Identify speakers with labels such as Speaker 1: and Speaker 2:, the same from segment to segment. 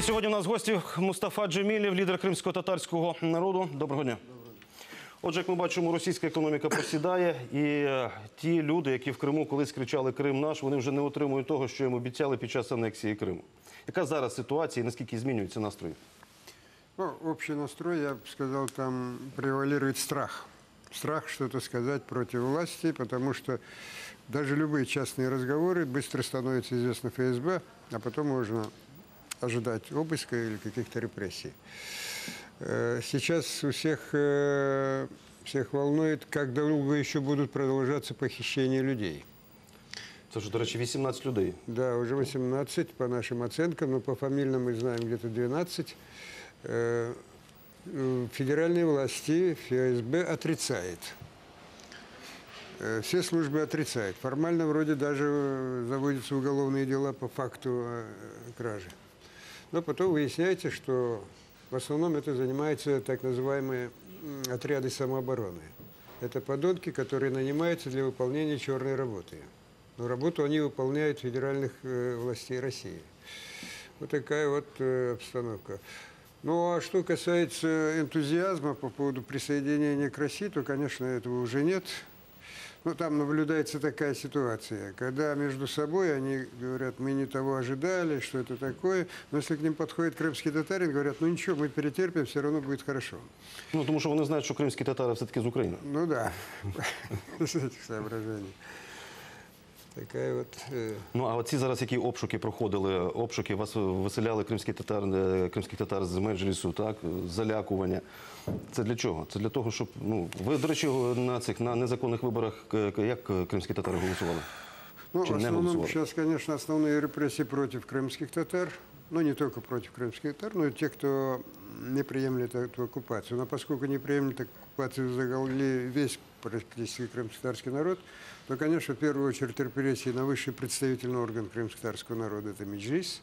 Speaker 1: Друзі, сьогодні у нас гості Мустафа Джемілів, лідер кримсько-татарського народу. Доброго дня. Отже, як ми бачимо, російська економіка просідає, і е, ті люди, які в Криму колись кричали Крим наш, вони вже не отримують того, що їм обіцяли під час анексії Криму. Яка зараз ситуація і наскільки змінюються настрої?
Speaker 2: Ну, общий настрой, я бы сказал, там превалирует страх. Страх что-то сказать против власти, потому что даже любые частные разговоры быстро становятся известны ФСБ, а потом можно ожидать обыска или каких-то репрессий. Э, Сейчас у всех, э, всех волнует, как долго еще будут продолжаться похищения людей.
Speaker 1: Це ж, до речі, 18 людей.
Speaker 2: Да, уже 18 по нашим оценкам, но по фамильным мы знаем где-то 12. Э, Федеральные власти, ФСБ отрицает. Все службы отрицают. Формально вроде даже заводятся уголовные дела по факту кражи. Но потом выясняется, что в основном это занимаются так называемые отряды самообороны. Это подонки, которые нанимаются для выполнения черной работы. Но работу они выполняют федеральных э, властей России. Вот такая вот э, обстановка. Ну а что касается энтузиазма по поводу присоединения к России, то, конечно, этого уже нет. Ну, там наблюдается такая ситуация, когда между собой они говорят, мы не того ожидали, что это такое. Но если к ним подходит крымский татарин, говорят, ну ничего, мы перетерпим, все равно будет хорошо.
Speaker 1: Ну тому що вони знають, що кримські татари все-таки з України.
Speaker 2: Ну да, с этих соображений. Такая вот... э,
Speaker 1: Ну а оці зараз які обшуки проходили? Обшуки вас виселяли кримські татар, е, кримських татар з меджлісу, так залякування. Це для чого? Це для того, щоб ну ви до речі на цих на незаконних виборах е, як е, кримські татари голосували?
Speaker 2: Ну, в
Speaker 1: Чем не
Speaker 2: основном
Speaker 1: голосовали?
Speaker 2: сейчас, конечно, основные репрессии против крымских татар. Ну, не только против крымских татар, но и тех, кто не приемлет эту оккупацию. Но поскольку не приемлет оккупацию заголи весь практически крымско-татарский народ, то, конечно, в первую очередь репрессии на высший представительный орган крымско-татарского народа – это Меджлис,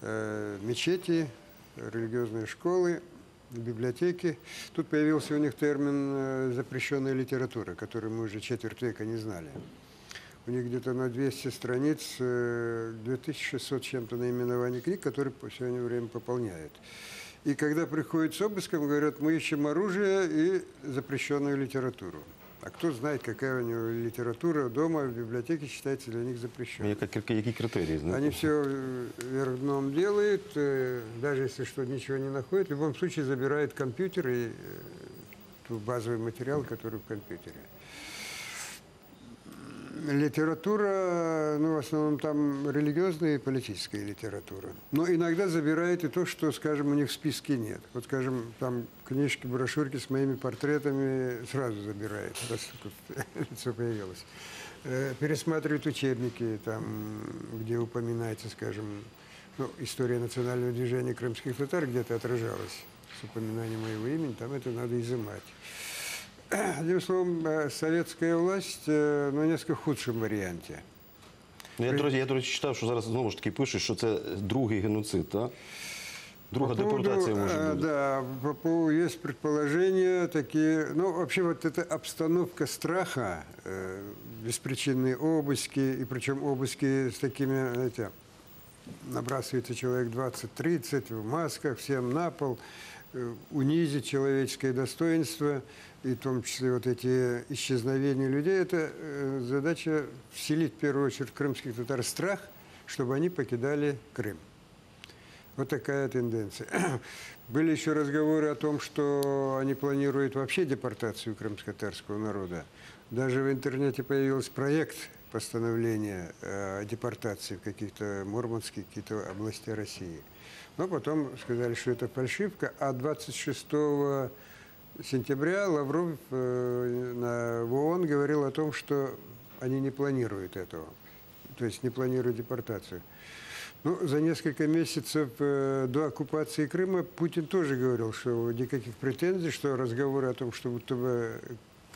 Speaker 2: э, мечети, религиозные школы, библиотеки. Тут появился у них термин э, «запрещенная литература», который мы уже четверть века не знали. У них где-то на 200 страниц, э, 2600 чем-то наименований книг, которые по сегодня время пополняют. И когда приходят с обыском, говорят, мы ищем оружие и запрещенную литературу. А кто знает, какая у него литература дома, в библиотеке считается для них запрещенной.
Speaker 1: Яка кір- які критерії? знаєте?
Speaker 2: Они все вверх дном делают, э, даже если что ничего не находят, в любом случае забирают компьютер и э, тот базовый материал, который в компьютере. Литература, ну, в основном там религиозная и политическая литература. Но иногда забирают и то, что, скажем, у них в списке нет. Вот, скажем, там книжки, брошюрки с моими портретами сразу забирают, раз лицо появилось. Э, Пересматривают учебники, там, где упоминается, скажем, ну, история национального движения крымских татар где-то отражалась с упоминанием моего имени, там это надо изымать Одним словом, э, советская власть, э, ну, в несколько худшем варианте.
Speaker 1: Ну, я, до речі, я, до речі, читав, що зараз знову ж таки пишуть, що це другий геноцид, так? Друга
Speaker 2: По поводу,
Speaker 1: депортація може
Speaker 2: э,
Speaker 1: бути.
Speaker 2: Да, по поводу есть предположения такие. Ну, вообще вот эта обстановка страха, э, беспричинные обыски, и причем обыски с такими, знаете, набрасывается человек 20-30 в масках, всем на пол, э, унизить человеческое достоинство, и в том числе вот эти исчезновения людей, это э, задача вселить в первую очередь крымских татар страх, чтобы они покидали Крым. Вот такая тенденция. Были еще разговоры о том, что они планируют вообще депортацию крымско-татарского народа. Даже в интернете появился проект постановления э, о депортации в каких-то мурманских какие-то области России. Но потом сказали, что это фальшивка, а 26 сентября Лавров э, на, ООН говорил о том, что они не планируют этого, то есть не планируют депортацию. Ну, за несколько месяцев э, до оккупации Крыма Путин тоже говорил, что никаких претензий, что разговоры о том, что будто бы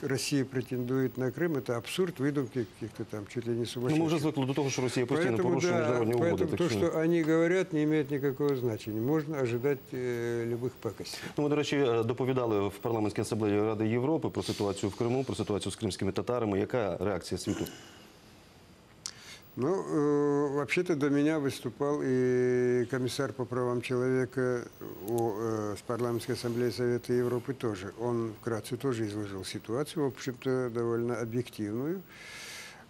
Speaker 2: Россия претендует на Крым, это абсурд, выдумки каких-то там чуть ли не
Speaker 1: Ну,
Speaker 2: сумасшедших.
Speaker 1: ми вже звикли до того, що Росія постійно
Speaker 2: Поэтому,
Speaker 1: порушує
Speaker 2: да,
Speaker 1: міжнародні угоди.
Speaker 2: поэтому
Speaker 1: так
Speaker 2: то,
Speaker 1: що-
Speaker 2: что они говорят, не имеет никакого значения. Можно ожидать э, любых пакостей.
Speaker 1: Ну, ми, до речі, е, доповідали в парламентській асамблеї Ради Європи про ситуацію в Криму, про ситуацію з кримськими татарами. Яка реакція світу?
Speaker 2: Ну, э, вообще-то до меня выступал и комиссар по правам человека о, э, с парламентской ассамблеи Совета Европы тоже. Он вкратце тоже изложил ситуацию, в общем-то, довольно объективную.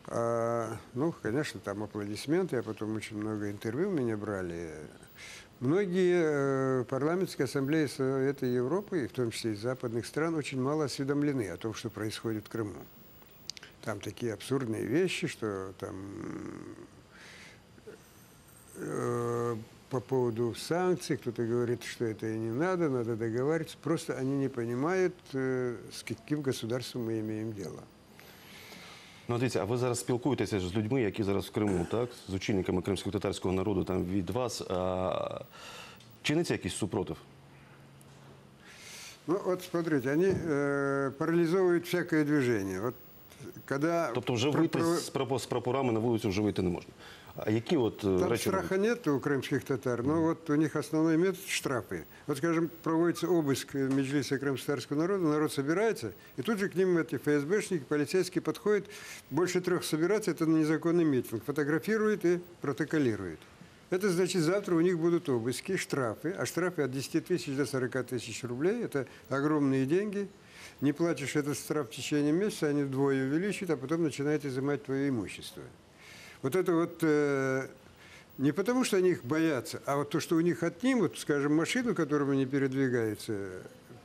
Speaker 2: А, ну, конечно, там аплодисменты, а потом очень много интервью меня брали. Многие э, парламентские ассамблеи Совета Европы, и в том числе из западных стран, очень мало осведомлены о том, что происходит в Крыму Там такие абсурдные вещи, что там э, по поводу санкций, кто-то говорит, что это и не надо, надо договариваться. Просто они не понимают, э, с каким государством мы имеем дело.
Speaker 1: Ну, дивіться, а ви зараз спілкуєтеся з людьми, які зараз в Криму, так? З очільниками кримського татарського народу там від вас. А, чиниться якийсь супротив?
Speaker 2: Ну вот смотрите, они э, парализовывают всякое движение. Вот когда
Speaker 1: Тобто вже вийти
Speaker 2: про-
Speaker 1: з, з прапорами на вулицю вже вийти не можна. А які от
Speaker 2: Там
Speaker 1: речі?
Speaker 2: страха нет у крымских татар, но вот у них основной метод – штрафы. Вот, скажем, проводится обыск Меджлиса крымско-татарского народа, народ собирается, и тут же к ним эти ФСБшники, полицейские подходят, больше трех собираться – это незаконный митинг, фотографируют и протоколируют. Это значит, завтра у них будут обыски, штрафы, а штрафы от 10 тысяч до 40 тысяч рублей – это огромные деньги. Не платишь этот штраф в течение месяца, они вдвое увеличивают, а потом начинают изымать твое имущество. Вот это вот э, не потому, что они их боятся, а вот то, что у них отнимут, скажем, машину, которым они передвигаются,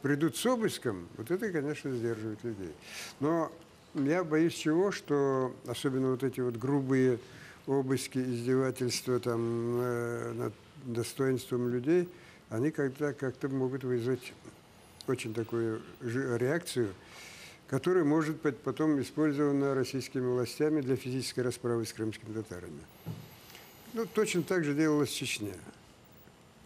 Speaker 2: придут с обыском, вот это, конечно, сдерживает людей. Но я боюсь чего, что особенно вот эти вот грубые обыски, издевательства там э, над достоинством людей, они когда как-то могут вызвать очень такую реакцию, которая может быть потом использована российскими властями для физической расправы с крымскими татарами. Ну, точно так же делалось в Чечне.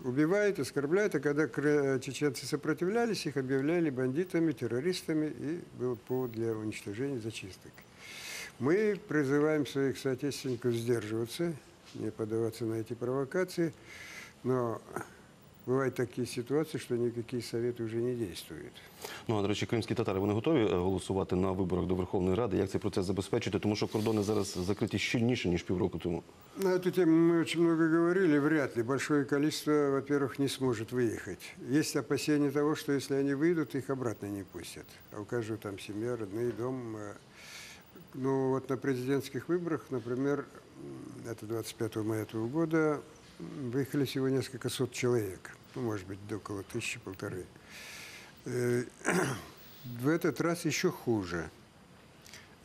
Speaker 2: Убивают, оскорбляют, а когда чеченцы сопротивлялись, их объявляли бандитами, террористами, и был повод для уничтожения, зачисток. Мы призываем своих соотечественников сдерживаться, не поддаваться на эти провокации, но бывают такие ситуации, что никакие советы уже не действуют.
Speaker 1: Ну, а, до речі, кримські татари, вони готові е, голосувати на виборах до Верховної Ради? Як цей процес забезпечити? Тому що кордони зараз закриті щільніше, ніж півроку тому.
Speaker 2: На эту тему мы очень много говорили. Вряд ли большое количество, во-первых, не сможет выехать. Есть опасения того, что если они выйдут, их обратно не пустят. А у каждого там семья, родные, дом. э. Ну вот на президентских выборах, например, м, это 25 мая этого года, м, выехали всего несколько сот человек. Ну, может быть, до около тысячи-полторы. Э, В этот раз еще хуже.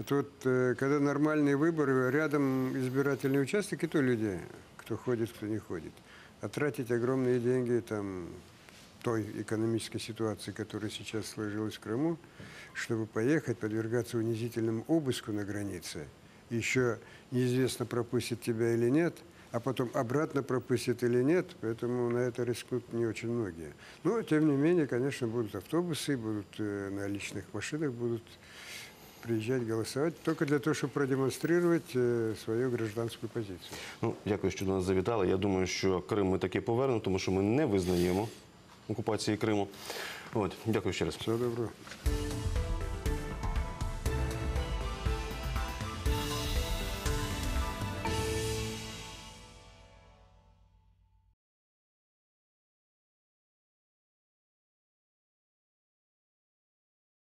Speaker 2: Это вот э, когда нормальные выборы, рядом избирательный участок, и то люди, кто ходит, кто не ходит. А тратить огромные деньги там той экономической ситуации, которая сейчас сложилась в Крыму, чтобы поехать, подвергаться унизительному обыску на границе, еще неизвестно, пропустят тебя или нет, а потом обратно пропустят или нет, поэтому на это рискнут не очень многие. Но, тем не менее, конечно, будут автобусы, будут э, на личных машинах, будут приезжать голосовать только для того, чтобы продемонстрировать э, свою гражданскую позицию.
Speaker 1: Ну, дякую, що до нас завітали. Я думаю, що Крим ми таки повернемо, тому що ми не визнаємо окупації Криму. От, дякую ще раз.
Speaker 2: Всего доброго.